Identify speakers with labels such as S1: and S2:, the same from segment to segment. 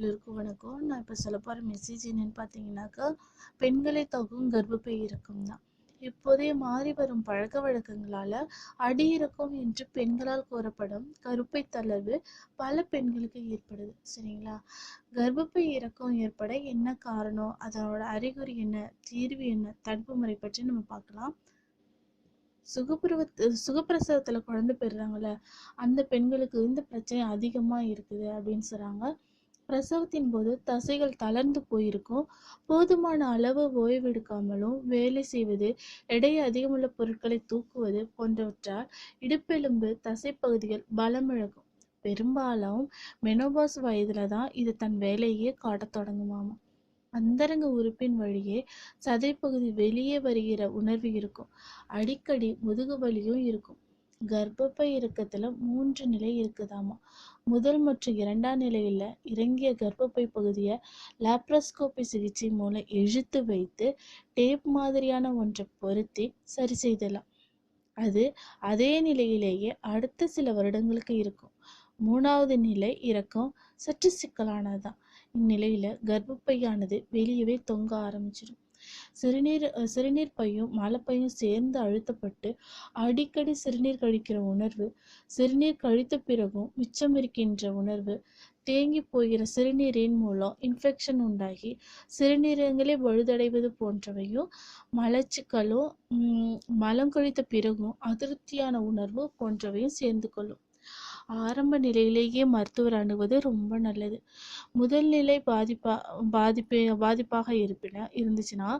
S1: எல்லோருக்கும் வணக்கம் நான் இப்போ சொல்ல போகிற மெசேஜ் என்னென்னு பார்த்தீங்கன்னாக்கா பெண்களை தொகும் கர்ப்பப்பை இறக்கம் தான். இப்போதைய மாறி வரும் பழக்க வழக்கங்களால் அடி இருக்கும் என்று பெண்களால் கூறப்படும் கருப்பை தளர்வு பல பெண்களுக்கு ஏற்படுது. சரிங்களா? கர்ப்பப்பை இறக்கம் ஏற்பட என்ன காரணம்? அதனோட அறிகுறி என்ன? தீர்வு என்ன? தடுப்பு முறை பற்றி நம்ம பார்க்கலாம் சுகப்பிரவ சுகப்பிரசவத்தில் குழந்தை பெறுறாங்கல்ல அந்த பெண்களுக்கு இந்த பிரச்சனை அதிகமாக இருக்குது அப்படின்னு சொல்கிறாங்க பிரசவத்தின் போது தசைகள் தளர்ந்து போயிருக்கும். போதுமான அளவு ஓய்வெடுக்காமலும் வேலை செய்வது எடை அதிகமுள்ள பொருட்களை தூக்குவது போன்றவற்றால் இடுப்பெலும்பு தசைப்பகுதிகள் பலமிழக்கும். பெரும்பாலும் மெனோபாஸ் வயதுல தான் இது தன் வேலையே காட்டத் தொடங்குமாமா. அந்தரங்க உறுப்பின் வழியே சதைப்பகுதி வெளியே வருகிற உணர்வு இருக்கும். அடிக்கடி முதுகு வலியும் இருக்கும். கர்ப்பப்பை இறக்கத்துல மூன்று நிலை இருக்குதாமா? முதல் மற்றும் இரண்டாம் நிலையில இறங்கிய கர்ப்பப்பை பகுதியை லாப்ரோஸ்கோபி சிகிச்சை மூலம் இழுத்து வைத்து டேப் மாதிரியான ஒன்றை பொருத்தி சரி செய்தலாம். அது அதே நிலையிலேயே அடுத்த சில வருடங்களுக்கு இருக்கும். மூணாவது நிலை இறக்கம் சற்று சிக்கலானதுதான். இந்நிலையில கர்ப்பப்பையானது வெளியவே தொங்க ஆரம்பிச்சிடும். சிறுநீர் சிறுநீர் பையும் மலப்பையும் சேர்ந்து அழுத்தப்பட்டு அடிக்கடி சிறுநீர் கழிக்கிற உணர்வு சிறுநீர் கழித்த பிறகும் மிச்சம் இருக்கின்ற உணர்வு தேங்கி போகிற சிறுநீரின் மூலம் இன்ஃபெக்ஷன் உண்டாகி சிறுநீரங்களே பழுதடைவது போன்றவையும் மலச்சிக்கலும் மலம் கழித்த பிறகும் அதிருப்தியான உணர்வு போன்றவையும் சேர்ந்து கொள்ளும். ஆரம்ப நிலையிலேயே மருத்துவர் அணுவது ரொம்ப நல்லது. முதல் நிலை பாதிப்பா பாதிப்பு பாதிப்பாக இருப்பின இருந்துச்சுன்னா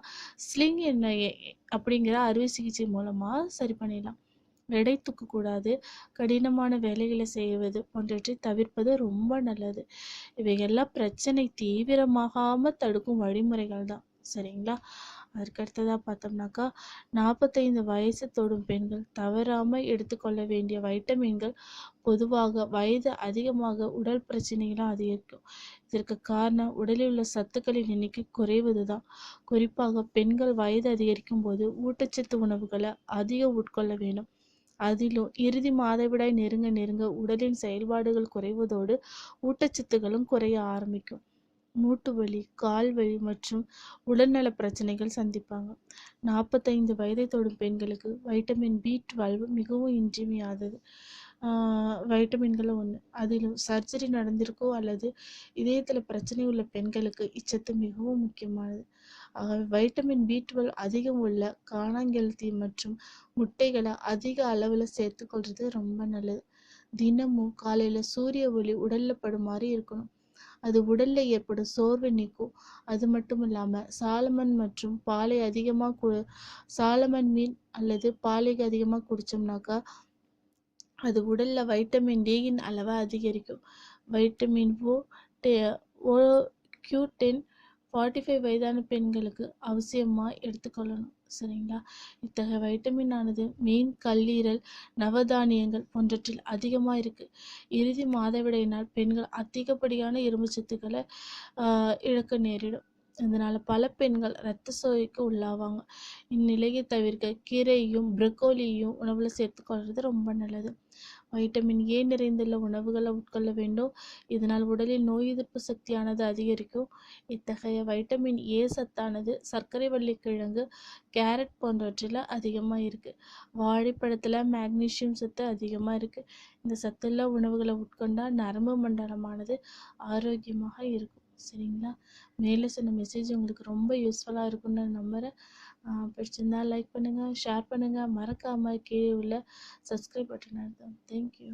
S1: ஸ்லிங் என்ன அப்படிங்கிற அறுவை சிகிச்சை மூலமாக சரி பண்ணிடலாம். எடை தூக்கக்கூடாது கடினமான வேலைகளை செய்வது போன்றவற்றை தவிர்ப்பது ரொம்ப நல்லது. இவையெல்லாம் பிரச்சனை தீவிரமாகாமல் தடுக்கும் வழிமுறைகள் தான் சரிங்களா? அதற்கு அடுத்ததாக பார்த்தோம்னாக்கா நாற்பத்தைந்து வயசு தொடும் பெண்கள் தவறாமல் எடுத்துக்கொள்ள வேண்டிய வைட்டமின்கள் பொதுவாக வயது அதிகமாக உடல் பிரச்சனைகளாக அதிகரிக்கும் இதற்கு காரணம் உடலில் உள்ள சத்துக்களின் எண்ணிக்கை குறைவது தான் குறிப்பாக பெண்கள் வயது அதிகரிக்கும் போது ஊட்டச்சத்து உணவுகளை அதிகம் உட்கொள்ள வேண்டும். அதிலும் இறுதி மாதவிடாய் நெருங்க நெருங்க உடலின் செயல்பாடுகள் குறைவதோடு ஊட்டச்சத்துகளும் குறைய ஆரம்பிக்கும். மூட்டு வலி கால் வலி மற்றும் உடல்நல பிரச்சனைகள் சந்திப்பாங்க. நாற்பத்தைந்து வயதை தொடும் பெண்களுக்கு வைட்டமின் பி டுவெல் மிகவும் இன்றியமையாதது. வைட்டமின்களும் ஒன்று அதிலும் சர்ஜரி நடந்திருக்கோ அல்லது இதயத்தில் பிரச்சனை உள்ள பெண்களுக்கு இச்சத்து மிகவும் முக்கியமானது. ஆகவே வைட்டமின் பி டுவெல் அதிகம் உள்ள காணாங்கெழுத்தி மற்றும் முட்டைகளை அதிக அளவில் சேர்த்துக்கொள்வது ரொம்ப நல்லது. தினமும் காலையில் சூரிய ஒளி உடலில் படுமாறு இருக்கணும். அது உடல்ல ஏற்படும் சோர்வை நீக்கும். அது மட்டும் இல்லாம சாலமன் மற்றும் பாலை அதிகமா கு சாலமன் மீன் அல்லது பாலை அதிகமா குடிச்சோம்னாக்கா அது உடல்ல வைட்டமின் டியின் அளவை அதிகரிக்கும். வைட்டமின் ஓ டே ஓ கியூ டென் ஃபார்ட்டி ஃபைவ் வயதான பெண்களுக்கு அவசியமாக எடுத்துக்கொள்ளணும் சரிங்களா? இத்தகைய வைட்டமின் ஆனது மீன் கல்லீரல் நவதானியங்கள் போன்றவற்றில் அதிகமாக இருக்குது இறுதி மாதவிடையினால் பெண்கள் அதிகப்படியான இரும்பு சத்துக்களை இழக்க நேரிடும். இதனால் பல பெண்கள் இரத்த சோகைக்கு உள்ளாவாங்க. இந்நிலையை தவிர்க்க கீரையும் ப்ரக்கோலியையும் உணவில் சேர்த்துக்கொள்வது ரொம்ப நல்லது. வைட்டமின் ஏ நிறைந்துள்ள உணவுகளை உட்கொள்ள வேண்டும். இதனால் உடலில் நோய் எதிர்ப்பு சக்தியானது அதிகரிக்கும். இத்தகைய வைட்டமின் ஏ சத்தானது சர்க்கரை வள்ளிக்கிழங்கு கேரட் போன்றவற்றில் அதிகமாக இருக்குது வாழைப்பழத்தில் மேக்னீசியம் சத்து அதிகமாக இருக்குது இந்த சத்துள்ள உணவுகளை உட்கொண்டால் நரம்பு மண்டலமானது ஆரோக்கியமாக இருக்கும். சரிங்களா? மேலே சொன்ன மெசேஜ் உங்களுக்கு ரொம்ப யூஸ்ஃபுல்லாக இருக்கும்னு நம்புகிறேன் பிடிச்சிருந்தா லைக் பண்ணுங்கள் ஷேர் பண்ணுங்கள் மறக்காமல் கீழே உள்ள சப்ஸ்கிரைப் பட்டன் அழுத்தம் தேங்க்யூ